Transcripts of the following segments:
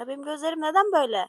Ya benim gözlerim neden böyle?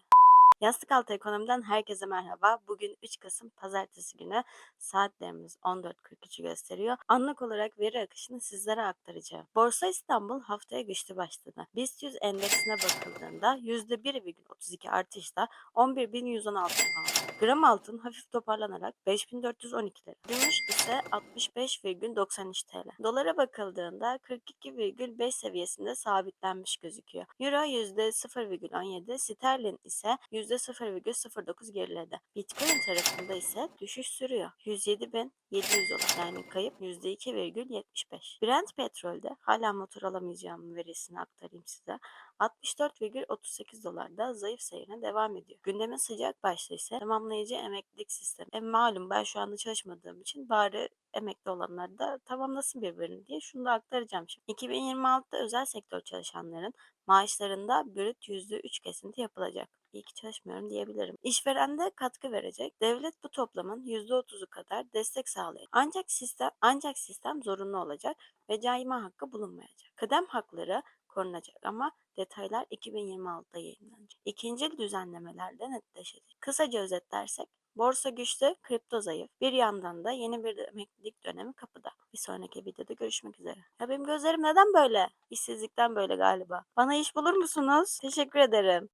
Yastık altı ekonomiden herkese merhaba. Bugün 3 Kasım Pazartesi günü saatlerimiz 14.43'ü gösteriyor. Anlık olarak veri akışını sizlere aktaracağım. Borsa İstanbul haftaya güçlü başladı. BIST 100 endeksine bakıldığında %1,32 artışla 11.116 aldı. Gram altın hafif toparlanarak 5.412 lira. Gümüş ise 65,93 TL. Dolara bakıldığında 42,5 seviyesinde sabitlenmiş gözüküyor. Euro %0,17, sterlin ise %0,09 geriledi. Bitcoin tarafında ise düşüş sürüyor. 107.700 dolar yani kayıp %2,75. Brent petrolde hala motor alamayacağım verisini aktarayım size. 64,38 dolarda zayıf seyrine devam ediyor. Gündemin sıcak başlığı ise tamamlayıcı emeklilik sistemi. E malum ben şu anda çalışmadığım için bari emekli olanlar da tamamlasın birbirini diye şunu da aktaracağım şimdi. 2026'da özel sektör çalışanların maaşlarında brüt %3 kesinti yapılacak. İyi ki çalışmıyorum diyebilirim. İşverende katkı verecek. Devlet bu toplamın %30'u kadar destek sağlayacak. Ancak sistem ancak sistem zorunlu olacak ve cayma hakkı bulunmayacak. Kıdem hakları korunacak ama detaylar 2026'da yayınlanacak. İkinci düzenlemelerde netleşecek. Kısaca özetlersek Borsa güçlü, kripto zayıf. Bir yandan da yeni bir emeklilik dönemi kapıda. Bir sonraki videoda görüşmek üzere. Ya benim gözlerim neden böyle? İşsizlikten böyle galiba. Bana iş bulur musunuz? Teşekkür ederim.